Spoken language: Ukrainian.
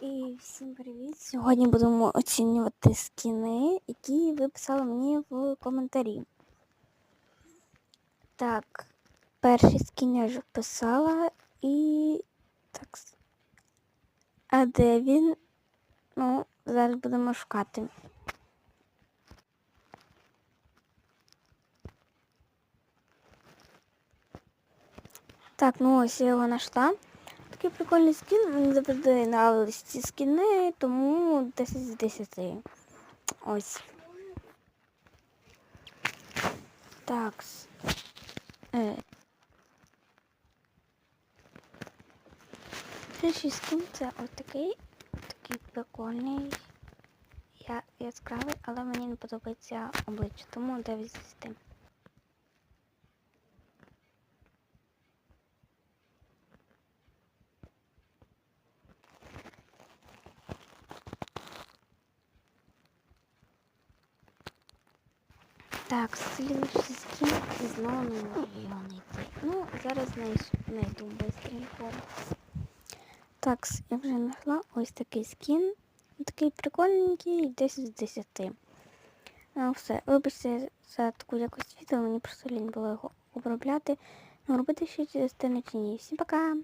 І всім привіт! Сьогодні будемо оцінювати скіни, які ви писали мені в коментарі. Так, перший скін я вже писала і. Так. А де він? Ну, зараз будемо шукати. Так, ну ось я його знайшла. Такий прикольний скін, мені завжди нравились ці скіни, тому 10 з 10. Ось. Так. Е. Перший скін це ось такий, такий прикольний. Я яскравий, але мені не подобається обличчя, тому 9 з 10. Так, слідуючий скін і знову не можу його знайти. Ну, зараз знайду быстренько. Так, я вже знайшла ось такий скін. Такий прикольненький, 10 з 10. Ну, все, вибачте за таку якість відео, мені просто лінь було його обробляти. Ну, робити ще через те ні. Всім пока!